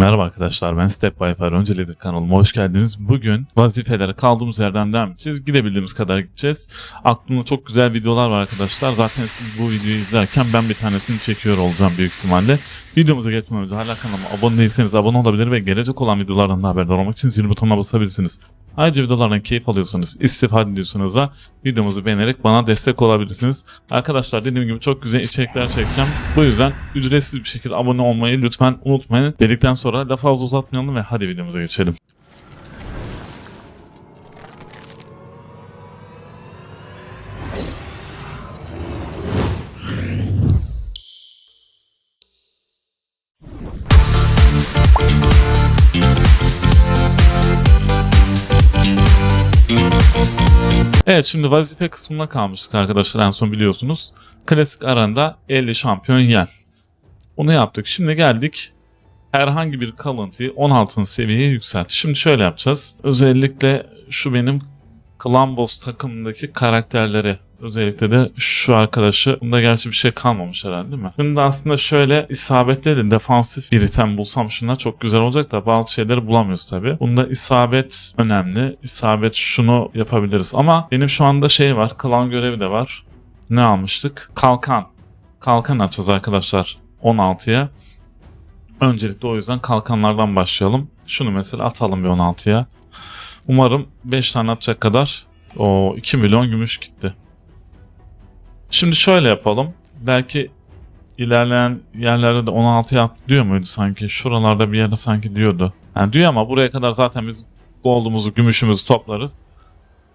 Merhaba arkadaşlar ben Step by Fire Öncelikle kanalıma hoş geldiniz. Bugün vazifelere kaldığımız yerden devam edeceğiz. Gidebildiğimiz kadar gideceğiz. Aklımda çok güzel videolar var arkadaşlar. Zaten siz bu videoyu izlerken ben bir tanesini çekiyor olacağım büyük ihtimalle. Videomuza geçmeden önce hala kanalıma abone değilseniz abone olabilir ve gelecek olan videolardan da haberdar olmak için zil butonuna basabilirsiniz. Ayrıca videolardan keyif alıyorsanız, istifade ediyorsanız da videomuzu beğenerek bana destek olabilirsiniz. Arkadaşlar dediğim gibi çok güzel içerikler çekeceğim. Bu yüzden ücretsiz bir şekilde abone olmayı lütfen unutmayın. Dedikten sonra lafı fazla uzatmayalım ve hadi videomuza geçelim. Evet şimdi vazife kısmına kalmıştık arkadaşlar en son biliyorsunuz. Klasik aranda 50 şampiyon yen. Onu yaptık. Şimdi geldik herhangi bir kalıntıyı 16. seviyeye yükselt. Şimdi şöyle yapacağız. Özellikle şu benim Clan Boss takımındaki karakterleri Özellikle de şu arkadaşı. Bunda gerçi bir şey kalmamış herhalde değil mi? Şimdi aslında şöyle isabetli de defansif bir item bulsam şuna çok güzel olacak da bazı şeyleri bulamıyoruz tabi. Bunda isabet önemli. İsabet şunu yapabiliriz. Ama benim şu anda şey var. Klan görevi de var. Ne almıştık? Kalkan. Kalkan açacağız arkadaşlar 16'ya. Öncelikle o yüzden kalkanlardan başlayalım. Şunu mesela atalım bir 16'ya. Umarım 5 tane atacak kadar o 2 milyon gümüş gitti. Şimdi şöyle yapalım. Belki ilerleyen yerlerde de 16 yaptı diyor muydu sanki? Şuralarda bir yerde sanki diyordu. Yani diyor ama buraya kadar zaten biz gold'umuzu, gümüşümüzü toplarız.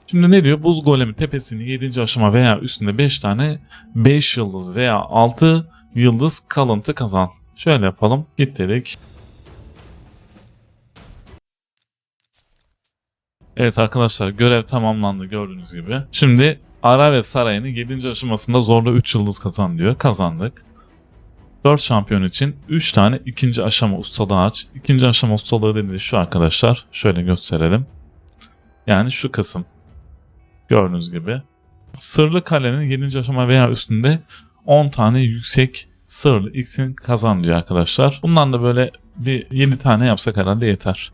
Şimdi ne diyor? Buz golemi tepesini 7. aşama veya üstünde 5 tane 5 yıldız veya 6 yıldız kalıntı kazan. Şöyle yapalım. Git dedik. Evet arkadaşlar görev tamamlandı gördüğünüz gibi. Şimdi Ara ve Saray'ın 7. aşamasında zorla 3 yıldız kazan diyor. Kazandık. 4 şampiyon için 3 tane ikinci aşama ustalığı aç. İkinci aşama ustalığı dediği şu arkadaşlar. Şöyle gösterelim. Yani şu kısım. Gördüğünüz gibi. Sırlı kalenin 7. aşama veya üstünde 10 tane yüksek sırlı x'in kazan diyor arkadaşlar. Bundan da böyle bir 7 tane yapsak herhalde yeter.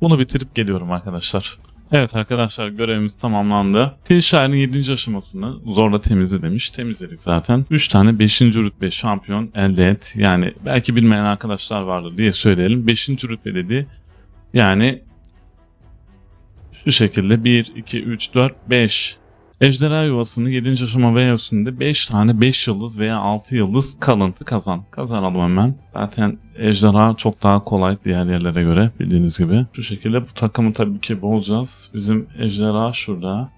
Bunu bitirip geliyorum arkadaşlar. Evet arkadaşlar görevimiz tamamlandı. Tilşair'in 7. aşamasını zorla temizle demiş. Temizledik zaten. 3 tane 5. rütbe şampiyon elde et. Yani belki bilmeyen arkadaşlar vardır diye söyleyelim. 5. rütbe dedi. Yani şu şekilde 1, 2, 3, 4, 5. Ejderha yuvasını 7. aşama veya üstünde 5 tane 5 yıldız veya 6 yıldız kalıntı kazan. Kazanalım hemen. Zaten ejderha çok daha kolay diğer yerlere göre bildiğiniz gibi. Şu şekilde bu takımı tabii ki bulacağız. Bizim ejderha şurada.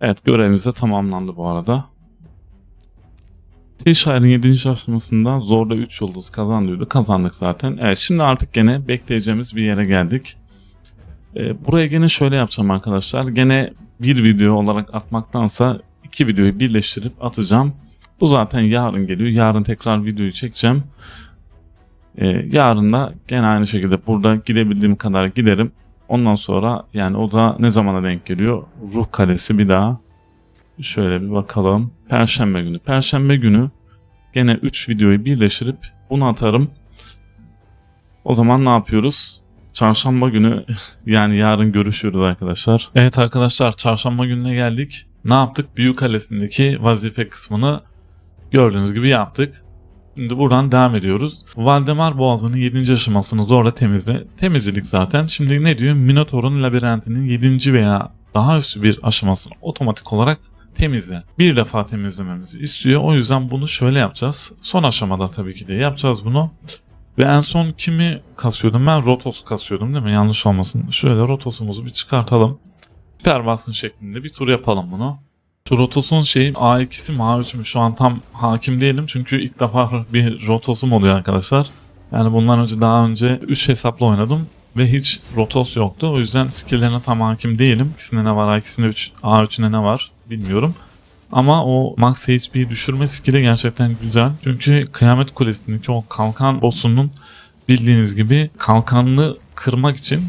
Evet görevimiz de tamamlandı bu arada. T-Shire'ın 7. aşamasında zorla 3 yıldız kazan diyordu. Kazandık zaten. Evet şimdi artık gene bekleyeceğimiz bir yere geldik. Ee, buraya gene şöyle yapacağım arkadaşlar. Gene bir video olarak atmaktansa iki videoyu birleştirip atacağım. Bu zaten yarın geliyor. Yarın tekrar videoyu çekeceğim. Ee, yarın da gene aynı şekilde burada gidebildiğim kadar giderim. Ondan sonra yani o da ne zamana denk geliyor? Ruh Kalesi bir daha. Şöyle bir bakalım. Perşembe günü. Perşembe günü gene 3 videoyu birleştirip bunu atarım. O zaman ne yapıyoruz? Çarşamba günü yani yarın görüşüyoruz arkadaşlar. Evet arkadaşlar çarşamba gününe geldik. Ne yaptık? Büyük Kalesi'ndeki vazife kısmını gördüğünüz gibi yaptık. Şimdi buradan devam ediyoruz. Valdemar Boğazı'nın 7. aşamasını zorla temizle. Temizledik zaten. Şimdi ne diyor? Minotaur'un labirentinin 7. veya daha üstü bir aşamasını otomatik olarak temizle. Bir defa temizlememizi istiyor. O yüzden bunu şöyle yapacağız. Son aşamada tabii ki de yapacağız bunu. Ve en son kimi kasıyordum ben? Rotos kasıyordum değil mi? Yanlış olmasın. Şöyle Rotos'umuzu bir çıkartalım. Baskın şeklinde bir tur yapalım bunu. Şu Rotos'un şeyi A2'si mi A3 mü şu an tam hakim değilim. Çünkü ilk defa bir Rotos'um oluyor arkadaşlar. Yani bundan önce daha önce 3 hesapla oynadım ve hiç Rotos yoktu. O yüzden skill'lerine tam hakim değilim. İkisinde ne var, A2'sinde 3, A3'ünde ne var bilmiyorum. Ama o max HP düşürme skill'i gerçekten güzel. Çünkü Kıyamet Kulesi'ndeki o kalkan boss'unun bildiğiniz gibi kalkanını kırmak için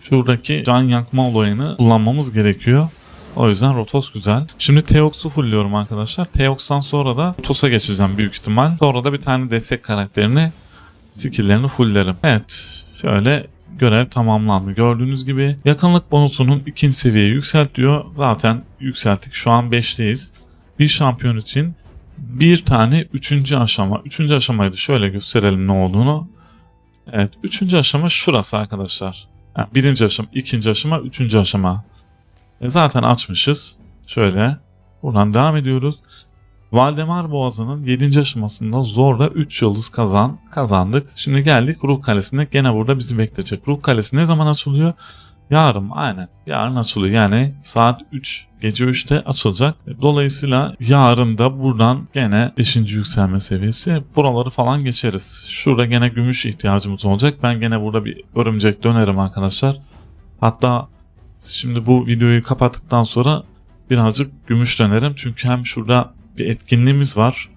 şuradaki can yakma olayını kullanmamız gerekiyor. O yüzden Rotos güzel. Şimdi Teox'u fullliyorum arkadaşlar. Teox'tan sonra da Rotos'a geçeceğim büyük ihtimal. Sonra da bir tane destek karakterini skill'lerini fulllerim. Evet. Şöyle görev tamamlandı. Gördüğünüz gibi yakınlık bonusunun ikinci seviyeye yükselt diyor. Zaten yükselttik. Şu an 5'teyiz. Bir şampiyon için bir tane üçüncü aşama. Üçüncü aşamayı da şöyle gösterelim ne olduğunu. Evet. Üçüncü aşama şurası arkadaşlar. Yani birinci aşama, ikinci aşama, üçüncü aşama. E zaten açmışız. Şöyle. Buradan devam ediyoruz. Valdemar Boğazı'nın 7. aşamasında zorla 3 yıldız kazan kazandık. Şimdi geldik Ruh Kalesi'ne. Gene burada bizi bekleyecek. Ruh Kalesi ne zaman açılıyor? Yarın aynen. Yarın açılıyor. Yani saat 3 gece 3'te açılacak. Dolayısıyla yarın da buradan gene 5. yükselme seviyesi buraları falan geçeriz. Şurada gene gümüş ihtiyacımız olacak. Ben gene burada bir örümcek dönerim arkadaşlar. Hatta şimdi bu videoyu kapattıktan sonra birazcık gümüş dönerim. Çünkü hem şurada bir etkinliğimiz var.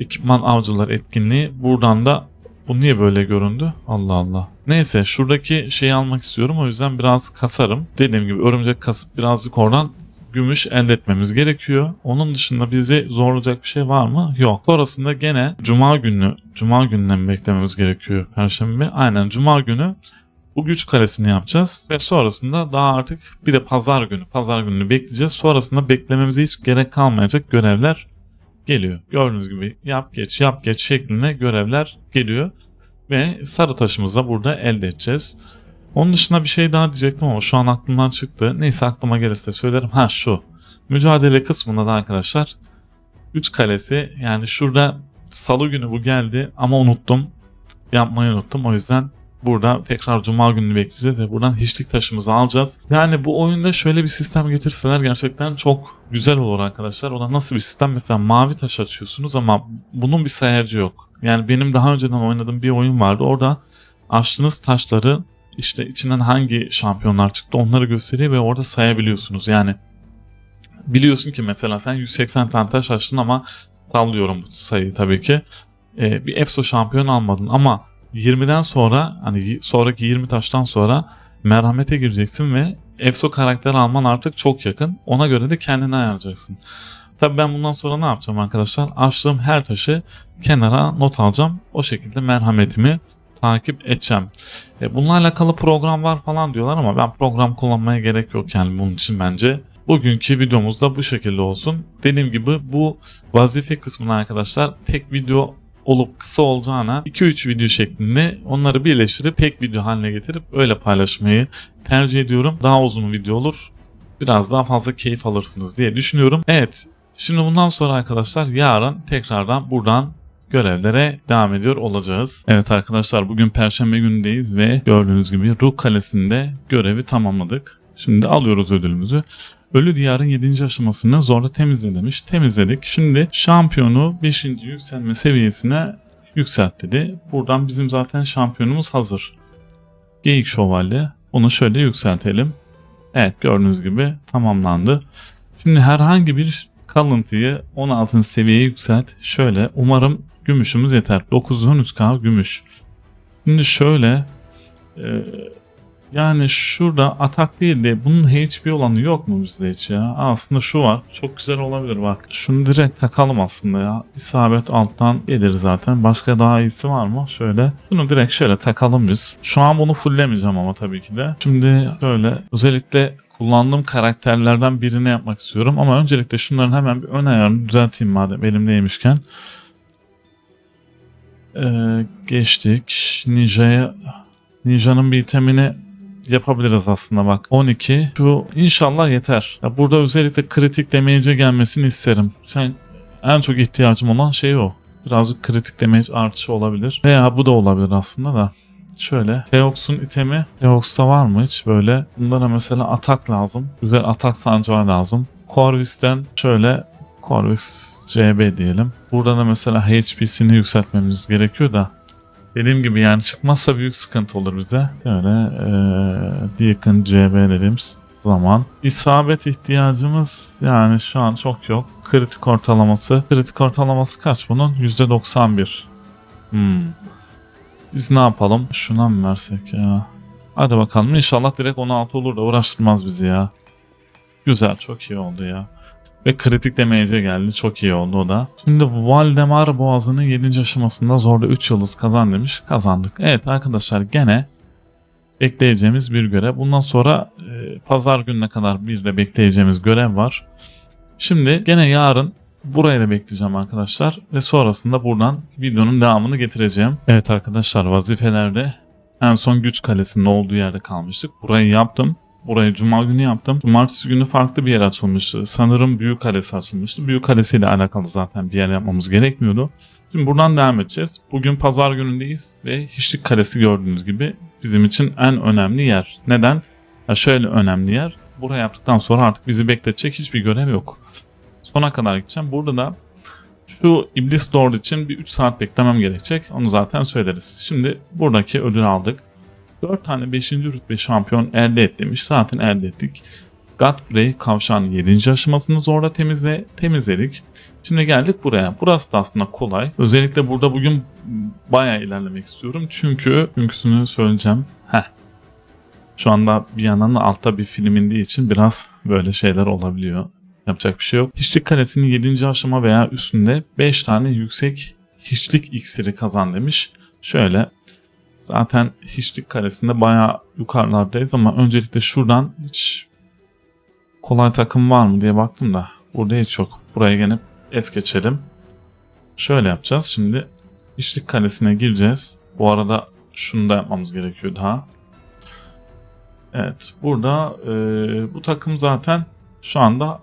Ekipman avcılar etkinliği. Buradan da bu niye böyle göründü? Allah Allah. Neyse şuradaki şeyi almak istiyorum. O yüzden biraz kasarım. Dediğim gibi örümcek kasıp birazcık oradan gümüş elde etmemiz gerekiyor. Onun dışında bizi zorlayacak bir şey var mı? Yok. Sonrasında gene cuma günü, cuma gününden beklememiz gerekiyor. Perşembe. Aynen cuma günü bu güç karesini yapacağız ve sonrasında daha artık bir de pazar günü, pazar gününü bekleyeceğiz. Sonrasında beklememize hiç gerek kalmayacak görevler geliyor. Gördüğünüz gibi yap geç yap geç şeklinde görevler geliyor ve sarı taşımızı da burada elde edeceğiz. Onun dışında bir şey daha diyecektim ama şu an aklımdan çıktı. Neyse aklıma gelirse söylerim. Ha şu. Mücadele kısmında da arkadaşlar 3 kalesi yani şurada salı günü bu geldi ama unuttum. Yapmayı unuttum. O yüzden burada tekrar cuma gününü bekleyeceğiz ve buradan hiçlik taşımızı alacağız. Yani bu oyunda şöyle bir sistem getirseler gerçekten çok güzel olur arkadaşlar. Ona nasıl bir sistem? Mesela mavi taş açıyorsunuz ama bunun bir sayacı yok. Yani benim daha önceden oynadığım bir oyun vardı. Orada açtığınız taşları işte içinden hangi şampiyonlar çıktı onları gösteriyor ve orada sayabiliyorsunuz. Yani biliyorsun ki mesela sen 180 tane taş açtın ama sallıyorum bu sayıyı tabii ki. Ee, bir EFSO şampiyon almadın ama 20'den sonra hani sonraki 20 taştan sonra merhamete gireceksin ve EFSO karakter alman artık çok yakın. Ona göre de kendini ayaracaksın. Tabi ben bundan sonra ne yapacağım arkadaşlar? Açtığım her taşı kenara not alacağım. O şekilde merhametimi takip edeceğim. E, bununla alakalı program var falan diyorlar ama ben program kullanmaya gerek yok yani bunun için bence. Bugünkü videomuz da bu şekilde olsun. Dediğim gibi bu vazife kısmını arkadaşlar tek video olup kısa olacağına 2-3 video şeklinde onları birleştirip tek video haline getirip öyle paylaşmayı tercih ediyorum. Daha uzun video olur. Biraz daha fazla keyif alırsınız diye düşünüyorum. Evet. Şimdi bundan sonra arkadaşlar yarın tekrardan buradan görevlere devam ediyor olacağız. Evet arkadaşlar bugün perşembe günündeyiz ve gördüğünüz gibi Ruh Kalesi'nde görevi tamamladık. Şimdi alıyoruz ödülümüzü. Ölü Diyar'ın 7. aşamasını zorla temizle demiş. Temizledik. Şimdi şampiyonu 5. yükselme seviyesine yükselt dedi. Buradan bizim zaten şampiyonumuz hazır. Geyik Şövalye. Onu şöyle yükseltelim. Evet gördüğünüz gibi tamamlandı. Şimdi herhangi bir kalıntıyı 16. seviyeye yükselt. Şöyle umarım gümüşümüz yeter. 913k gümüş. Şimdi şöyle e, yani şurada atak değil de bunun HP olanı yok mu bizde hiç ya? Aslında şu var. Çok güzel olabilir bak. Şunu direkt takalım aslında ya. İsabet alttan gelir zaten. Başka daha iyisi var mı? Şöyle. Bunu direkt şöyle takalım biz. Şu an bunu fulllemeyeceğim ama tabii ki de. Şimdi şöyle özellikle kullandığım karakterlerden birini yapmak istiyorum. Ama öncelikle şunların hemen bir ön ayarını düzelteyim madem elimdeymişken. Ee, geçtik. Ninja'ya Ninja'nın bir itemini yapabiliriz aslında bak. 12. Şu inşallah yeter. Ya burada özellikle kritik damage'e gelmesini isterim. Sen en çok ihtiyacım olan şey o. Birazcık kritik damage artışı olabilir. Veya bu da olabilir aslında da. Şöyle Teox'un itemi Teox'ta var mı hiç böyle? Bunlara mesela atak lazım. Güzel atak sancağı lazım. Corvus'ten şöyle Corvus CB diyelim. Burada da mesela HP'sini yükseltmemiz gerekiyor da Dediğim gibi yani çıkmazsa büyük sıkıntı olur bize. Böyle ee, Deacon CB dediğimiz zaman. İsabet ihtiyacımız yani şu an çok yok. Kritik ortalaması. Kritik ortalaması kaç bunun? %91. Hmm. Biz ne yapalım? Şuna mı versek ya? Hadi bakalım inşallah direkt 16 olur da uğraştırmaz bizi ya. Güzel çok iyi oldu ya. Ve kritik demeyece geldi. Çok iyi oldu o da. Şimdi Valdemar Boğazı'nın 7. aşamasında zorda 3 yıldız kazan demiş. Kazandık. Evet arkadaşlar gene bekleyeceğimiz bir görev. Bundan sonra e, pazar gününe kadar bir de bekleyeceğimiz görev var. Şimdi gene yarın buraya da bekleyeceğim arkadaşlar ve sonrasında buradan videonun devamını getireceğim. Evet arkadaşlar vazifelerde en son güç kalesinin olduğu yerde kalmıştık. Burayı yaptım. Burayı cuma günü yaptım. Cumartesi günü farklı bir yer açılmıştı. Sanırım Büyük Kalesi açılmıştı. Büyük Kalesi ile alakalı zaten bir yer yapmamız gerekmiyordu. Şimdi buradan devam edeceğiz. Bugün pazar günündeyiz ve Hiçlik Kalesi gördüğünüz gibi bizim için en önemli yer. Neden? Ya şöyle önemli yer. Buraya yaptıktan sonra artık bizi bekletecek hiçbir görev yok. Sona kadar gideceğim. Burada da şu İblis Lord için bir 3 saat beklemem gerekecek. Onu zaten söyleriz. Şimdi buradaki ödülü aldık. 4 tane 5. rütbe şampiyon elde et demiş. Zaten elde ettik. Godfrey kavşağın 7. aşamasını zorla temizle, temizledik. Şimdi geldik buraya. Burası da aslında kolay. Özellikle burada bugün bayağı ilerlemek istiyorum. Çünkü çünküsünü söyleyeceğim. Heh. Şu anda bir yandan da altta bir film indiği için biraz böyle şeyler olabiliyor. Yapacak bir şey yok. Hiçlik kalesinin 7. aşama veya üstünde 5 tane yüksek hiçlik iksiri kazan demiş. Şöyle zaten hiçlik kalesinde bayağı yukarılardayız ama öncelikle şuradan hiç kolay takım var mı diye baktım da burada hiç yok. Buraya gene es geçelim. Şöyle yapacağız. Şimdi hiçlik kalesine gireceğiz. Bu arada şunu da yapmamız gerekiyor daha. Evet burada e, bu takım zaten şu anda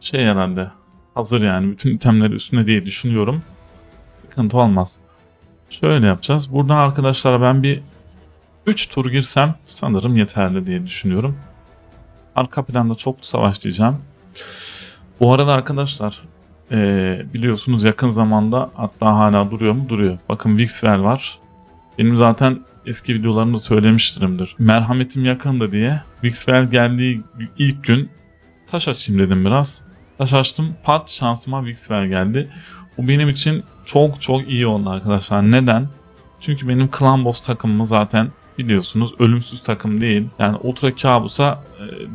şey herhalde hazır yani bütün itemleri üstüne diye düşünüyorum. Sıkıntı olmaz. Şöyle yapacağız. Burada arkadaşlar ben bir 3 tur girsem sanırım yeterli diye düşünüyorum. Arka planda çok savaşlayacağım. Bu arada arkadaşlar ee, biliyorsunuz yakın zamanda hatta hala duruyor mu? Duruyor. Bakın Vixwell var. Benim zaten eski videolarımda söylemiştirimdir. Merhametim yakındı diye. Vixwell geldiği ilk gün taş açayım dedim biraz. Taş açtım. Pat şansıma Vixwell geldi. Bu benim için çok çok iyi oldu arkadaşlar. Neden? Çünkü benim Clan Boss takımımı zaten biliyorsunuz ölümsüz takım değil. Yani Ultra Kabus'a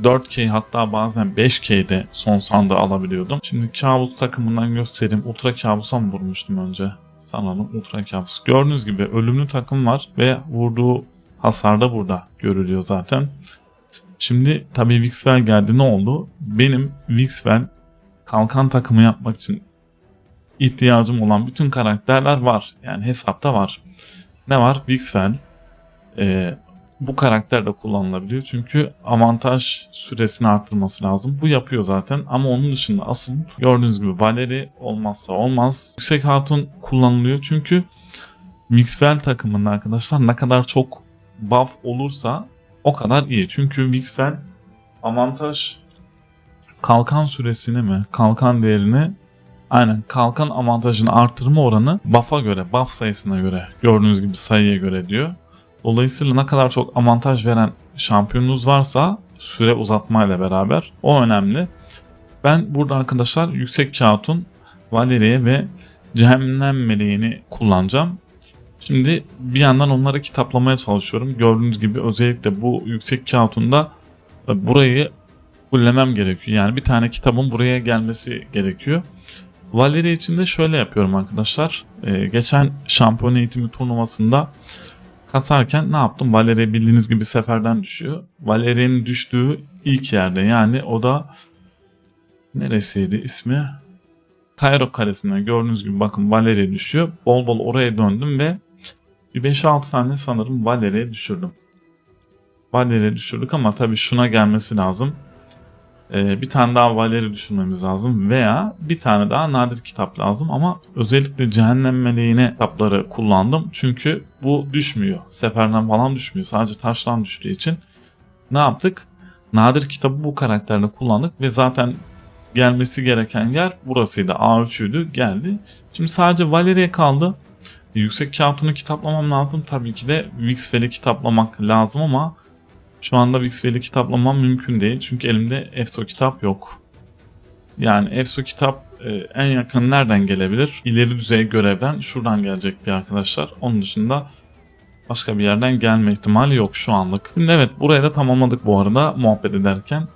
4K hatta bazen 5K'de son sandığı alabiliyordum. Şimdi Kabus takımından göstereyim. Ultra Kabus'a mı vurmuştum önce? Sanırım Ultra Kabus. Gördüğünüz gibi ölümlü takım var ve vurduğu hasar da burada görülüyor zaten. Şimdi tabii Vixwell geldi ne oldu? Benim Vixwell kalkan takımı yapmak için ihtiyacım olan bütün karakterler var. Yani hesapta var. Ne var? Vixwell. Ee, bu karakter de kullanılabiliyor. Çünkü avantaj süresini arttırması lazım. Bu yapıyor zaten. Ama onun dışında asıl gördüğünüz gibi Valeri olmazsa olmaz. Yüksek Hatun kullanılıyor. Çünkü Mixwell takımında arkadaşlar ne kadar çok buff olursa o kadar iyi. Çünkü Mixwell avantaj kalkan süresini mi, kalkan değerini aynen kalkan avantajını artırma oranı buff'a göre, buff sayısına göre gördüğünüz gibi sayıya göre diyor. Dolayısıyla ne kadar çok avantaj veren şampiyonunuz varsa süre uzatmayla beraber o önemli. Ben burada arkadaşlar yüksek kağıtın Valeriye ve Cehennem Meleğini kullanacağım. Şimdi bir yandan onları kitaplamaya çalışıyorum. Gördüğünüz gibi özellikle bu yüksek kağıtında burayı fullemem gerekiyor. Yani bir tane kitabın buraya gelmesi gerekiyor. Valeri için de şöyle yapıyorum arkadaşlar. Ee, geçen şampiyon eğitimi turnuvasında kasarken ne yaptım? Valeri bildiğiniz gibi seferden düşüyor. Valeri'nin düştüğü ilk yerde yani o da neresiydi ismi? Cairo kalesinden gördüğünüz gibi bakın Valeri düşüyor. Bol bol oraya döndüm ve bir 5-6 tane sanırım Valeri'ye düşürdüm. Valeri'ye düşürdük ama tabii şuna gelmesi lazım. Ee, bir tane daha Valeri düşürmemiz lazım veya bir tane daha nadir kitap lazım ama özellikle cehennem meleğine kitapları kullandım. Çünkü bu düşmüyor. Seferden falan düşmüyor. Sadece taştan düştüğü için. Ne yaptık? Nadir kitabı bu karakterde kullandık ve zaten gelmesi gereken yer burasıydı. A3'üydü geldi. Şimdi sadece Valeri'ye kaldı. Yüksek kağıtını kitaplamam lazım. Tabii ki de Vixfel'i kitaplamak lazım ama şu anda Vixwell'i kitaplamam mümkün değil. Çünkü elimde EFSO kitap yok. Yani EFSO kitap e, en yakın nereden gelebilir? İleri düzey görevden şuradan gelecek bir arkadaşlar. Onun dışında başka bir yerden gelme ihtimali yok şu anlık. Şimdi evet buraya da tamamladık bu arada muhabbet ederken.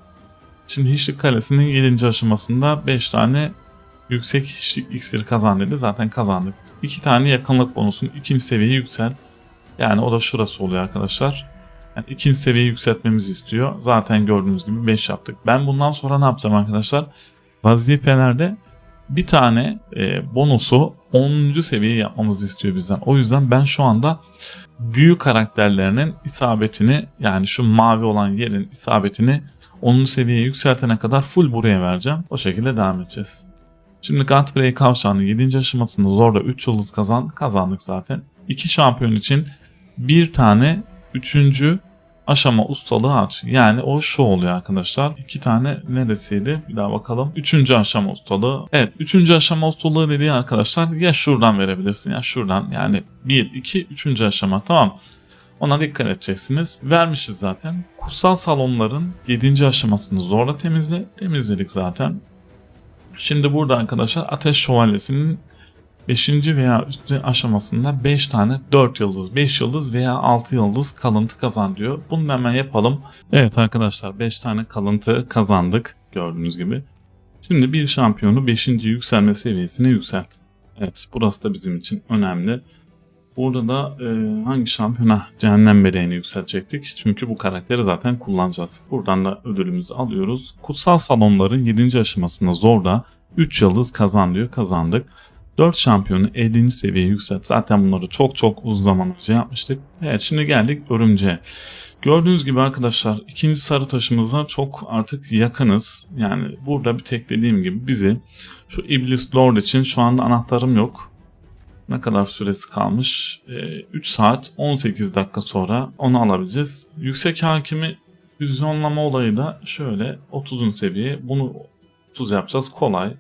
Şimdi Hiçlik Kalesi'nin 7. aşamasında 5 tane yüksek hiçlik iksiri kazan dedi. Zaten kazandık. 2 tane yakınlık bonusun ikinci seviyeyi yüksel. Yani o da şurası oluyor arkadaşlar. Yani ikinci seviyeyi yükseltmemizi istiyor. Zaten gördüğünüz gibi 5 yaptık. Ben bundan sonra ne yapacağım arkadaşlar? Vazifelerde bir tane e, bonusu 10. seviye yapmamızı istiyor bizden. O yüzden ben şu anda büyük karakterlerinin isabetini yani şu mavi olan yerin isabetini 10. seviyeye yükseltene kadar full buraya vereceğim. O şekilde devam edeceğiz. Şimdi Godfrey kavşağının 7. aşamasında zorda 3 yıldız kazan kazandık zaten. 2 şampiyon için bir tane 3. aşama ustalığı aç. Yani o şu oluyor arkadaşlar. İki tane neresiydi? Bir daha bakalım. Üçüncü aşama ustalığı. Evet üçüncü aşama ustalığı dediği arkadaşlar ya şuradan verebilirsin ya şuradan. Yani bir, iki, üçüncü aşama tamam. Ona dikkat edeceksiniz. Vermişiz zaten. Kutsal salonların 7. aşamasını zorla temizle. Temizledik zaten. Şimdi burada arkadaşlar Ateş Şövalyesi'nin 5. veya üstü aşamasında 5 tane 4 yıldız, 5 yıldız veya 6 yıldız kalıntı kazan diyor. Bunu hemen yapalım. Evet arkadaşlar 5 tane kalıntı kazandık gördüğünüz gibi. Şimdi bir şampiyonu 5. yükselme seviyesine yükselt. Evet burası da bizim için önemli. Burada da e, hangi şampiyona cehennem meleğini yükseltecektik. Çünkü bu karakteri zaten kullanacağız. Buradan da ödülümüzü alıyoruz. Kutsal salonların 7. aşamasında zorda 3 yıldız kazan diyor. Kazandık. 4 şampiyonu 50. seviyeye yükselt. Zaten bunları çok çok uzun zaman önce yapmıştık. Evet şimdi geldik örümceğe. Gördüğünüz gibi arkadaşlar ikinci sarı taşımıza çok artık yakınız. Yani burada bir tek dediğim gibi bizi şu İblis Lord için şu anda anahtarım yok. Ne kadar süresi kalmış? Ee, 3 saat 18 dakika sonra onu alabileceğiz. Yüksek hakimi füzyonlama olayı da şöyle 30. seviye. Bunu 30 yapacağız. Kolay.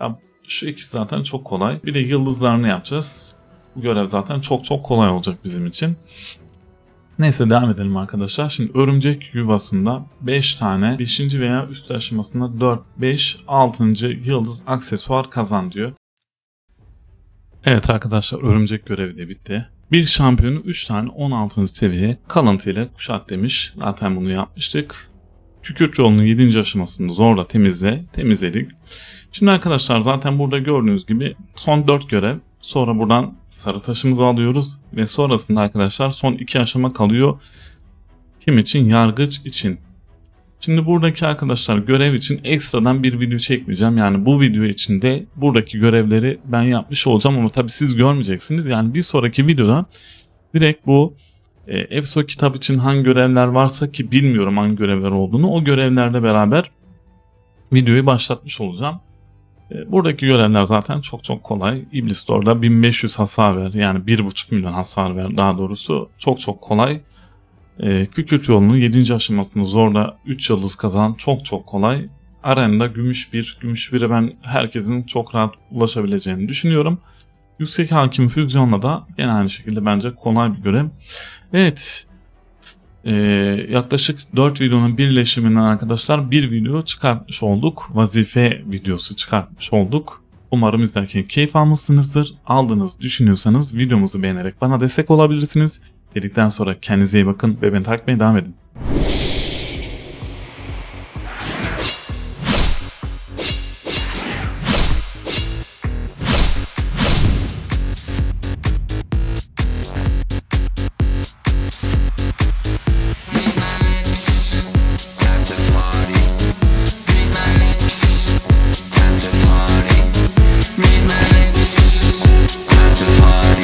Ya şu ikisi zaten çok kolay. Bir de yıldızlarını yapacağız. Bu görev zaten çok çok kolay olacak bizim için. Neyse devam edelim arkadaşlar. Şimdi örümcek yuvasında 5 tane 5. veya üst aşamasında 4, 5, 6. yıldız aksesuar kazan diyor. Evet arkadaşlar örümcek görevi de bitti. Bir şampiyonu 3 tane 16. seviye kalıntıyla kuşat demiş. Zaten bunu yapmıştık. Kükürt yolunun 7. aşamasını zorla temizle. Temizledik. Şimdi arkadaşlar zaten burada gördüğünüz gibi son 4 görev. Sonra buradan sarı taşımızı alıyoruz. Ve sonrasında arkadaşlar son 2 aşama kalıyor. Kim için? Yargıç için. Şimdi buradaki arkadaşlar görev için ekstradan bir video çekmeyeceğim. Yani bu video içinde buradaki görevleri ben yapmış olacağım ama tabi siz görmeyeceksiniz. Yani bir sonraki videoda direkt bu e, EFSO kitap için hangi görevler varsa ki bilmiyorum hangi görevler olduğunu o görevlerle beraber videoyu başlatmış olacağım. E, Buradaki görevler zaten çok çok kolay. İblis orada 1500 hasar ver. Yani 1.5 milyon hasar ver daha doğrusu. Çok çok kolay. E, Kükürt yolunun 7. aşamasını zorla 3 yıldız kazan. Çok çok kolay. Arenada gümüş bir, gümüş bire ben herkesin çok rahat ulaşabileceğini düşünüyorum. Yüksek hakim füzyonla da gene aynı şekilde bence kolay bir görev. Evet. Ee, yaklaşık 4 videonun birleşiminden arkadaşlar bir video çıkartmış olduk. Vazife videosu çıkartmış olduk. Umarım izlerken keyif almışsınızdır. Aldığınızı düşünüyorsanız videomuzu beğenerek bana destek olabilirsiniz. Dedikten sonra kendinize iyi bakın ve beni takip devam edin.